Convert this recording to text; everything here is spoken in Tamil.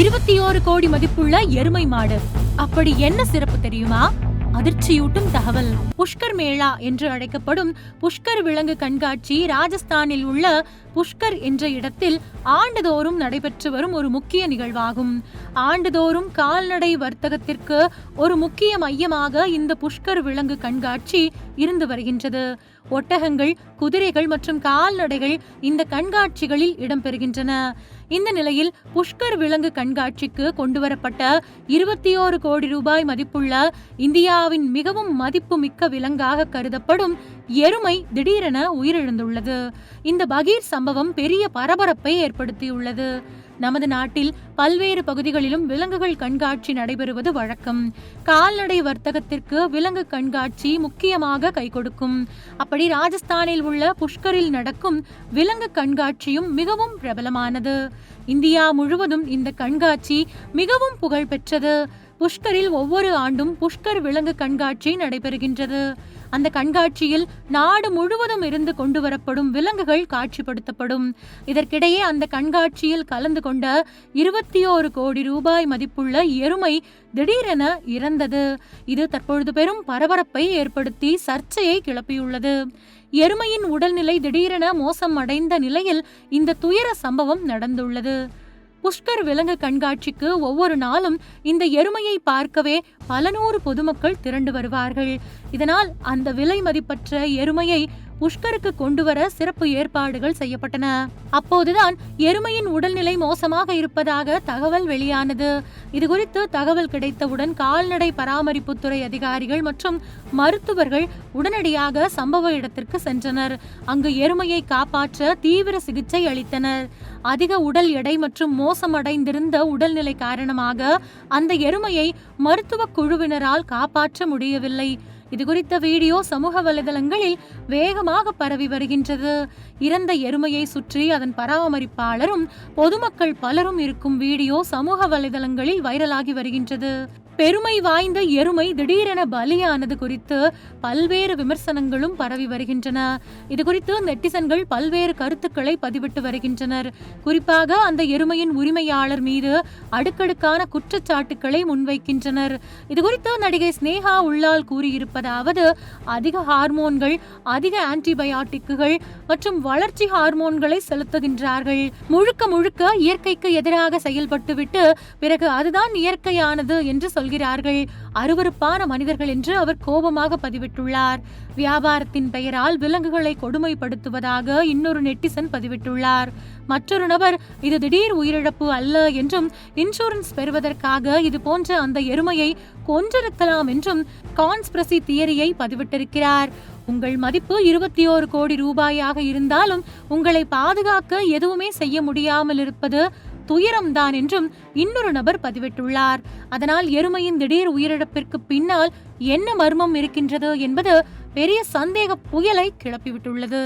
இருபத்தி ஓரு கோடி மதிப்புள்ள எருமை மாடு. அப்படி என்ன சிறப்பு தெரியுமா? அதிர்ச்சியூட்டும் தகவல். புஷ்கர் மேளா என்று அழைக்கப்படும் புஷ்கர் விலங்கு கண்காட்சி ராஜஸ்தானில் உள்ள புஷ்கர் என்ற இடத்தில் ஆண்டுதோறும் நடைபெற்று வரும் ஒரு முக்கிய நிகழ்வாகும். ஆண்டுதோறும் கால்நடை வர்த்தகத்திற்கு ஒரு முக்கிய மையமாக இந்த புஷ்கர் விலங்கு கண்காட்சி இருந்து வருகின்றது. ஒட்டகங்கள் குதிரைகள் மற்றும் கால்நடைகள் இந்த கண்காட்சிகளில் இடம்பெறுகின்றன. இந்த நிலையில் புஷ்கர் விலங்கு கண்காட்சிக்கு கொண்டுவரப்பட்ட இருபத்தி ஓரு கோடி ரூபாய் மதிப்புள்ள இந்தியாவின் மிகவும் மதிப்புமிக்க விலங்காக கருதப்படும் எருமை திடீரென உயிரிழந்துள்ளது. இந்த பகீர் சம்பவம் பெரிய பரபரப்பை ஏற்படுத்தியுள்ளது. நமது நாட்டில் பல்வேறு பகுதிகளிலும் விலங்குகள் கண்காட்சி நடைபெறுவது வழக்கம். கால்நடை வர்த்தகத்திற்கு விலங்கு கண்காட்சி முக்கியமாக கை கொடுக்கும். அப்படி ராஜஸ்தானில் உள்ள புஷ்கரில் நடக்கும் விலங்கு கண்காட்சியும் மிகவும் பிரபலமானது. இந்தியா முழுவதும் இந்த கண்காட்சி மிகவும் புகழ்பெற்றது. புஷ்கரில் ஒவ்வொரு ஆண்டும் புஷ்கர் விலங்கு கண்காட்சி நடைபெறுகின்றது. அந்த கண்காட்சியில் நாடு முழுவதும் இருந்து கொண்டு வரப்படும் விலங்குகள் காட்சிப்படுத்தப்படும். இதற்கிடையே அந்த கண்காட்சியில் கலந்து கொண்ட இருபத்தி ஓரு கோடி ரூபாய் மதிப்புள்ள எருமை திடீரென இறந்தது. இது தற்பொழுது பெரும் பரபரப்பை ஏற்படுத்தி சர்ச்சையை கிளப்பியுள்ளது. எருமையின் உடல்நிலை திடீரென மோசம் அடைந்த நிலையில் இந்த துயர சம்பவம் நடந்துள்ளது. புஷ்கர் விலங்கு கண்காட்சிக்கு ஒவ்வொரு நாளும் இந்த எருமையை பார்க்கவே பல நூறு பொதுமக்கள் திரண்டு வருவார்கள். இதனால் அந்த விலை மதிப்பற்ற எருமையை புஷ்கருக்கு கொண்டு வர சிறப்பு ஏற்பாடுகள் செய்யப்பட்டன. அப்போதுதான் எருமையின் உடல்நிலை மோசமாக இருப்பதாக தகவல் வெளியானது. இதுகுறித்து தகவல் கிடைத்தவுடன் கால்நடை பராமரிப்புத்துறை அதிகாரிகள் மற்றும் மருத்துவர்கள் உடனடியாக சம்பவ இடத்திற்கு சென்றனர். அங்கு எருமையை காப்பாற்ற தீவிர சிகிச்சை அளித்தனர். அதிக உடல் எடை மற்றும் மோசமடைந்திருந்த உடல்நிலை காரணமாக அந்த எருமையை மருத்துவ குழுவினரால் காப்பாற்ற முடியவில்லை. இது குறித்த வீடியோ சமூக வலைதளங்களில் வேகமாக பரவி வருகின்றது. இறந்த எருமையை சுற்றி அதன் பராமரிப்பாளரும் பொதுமக்கள் பலரும் இருக்கும் வீடியோ சமூக வலைதளங்களில் வைரலாகி வருகின்றது. பெருமை வாய்ந்த எருமை திடீரென பலியானது குறித்து பல்வேறு விமர்சனங்களும் பரவி வருகின்றன. இது குறித்து நெட்டிசன்கள் பல்வேறு கருத்துக்களை பதிவிட்டு வருகின்றனர். குறிப்பாக அந்த எருமையின் உரிமையாளர் மீது அடுக்கடுக்கான குற்றச்சாட்டுக்களை முன்வைக்கின்றனர். இது குறித்து நடிகை ஸ்னேகா உள்ளால் கூறியிருப்பதாவது அதிக ஹார்மோன்கள் அதிக ஆன்டிபயாட்டிக்குகள் மற்றும் வளர்ச்சி ஹார்மோன்களை செலுத்துகின்றார்கள். முழுக்க முழுக்க இயற்கைக்கு எதிராக செயல்பட்டுவிட்டு பிறகு அதுதான் இயற்கையானது என்று சொல்கிறார்கள். அருவருப்பான மனிதர்கள் என்று அவர் கோபமாக பதிவிட்டுள்ளார். வியாபாரத்தின் பெயரால் விலங்குகளை கொடுமைப்படுத்துவதாக இன்னொரு நெட்டிசன் பதிவிட்டுள்ளார். மற்றொரு நபர் இது திடீர் உயிரிழப்பு அல்ல என்றும் இன்சூரன்ஸ் பெறுவதற்காக இது போன்ற அந்த எருமையை கொன்றிருக்கலாம் என்றும் கான்ஸ்பிரசி தியரியை பதிவிட்டிருக்கிறார். உங்கள் மதிப்பு இருபத்தி ஓரு கோடி ரூபாயாக இருந்தாலும் உங்களை பாதுகாக்க எதுவுமே செய்ய முடியாமல் இருப்பது துயரம்தான் என்றும் இன்னொரு நபர் பதிவிட்டுள்ளார். அதனால் எருமையின் திடீர் உயிரிழப்பிற்கு பின்னால் என்ன மர்மம் இருக்கின்றது என்பது பெரிய சந்தேக புயலை கிளப்பிவிட்டுள்ளது.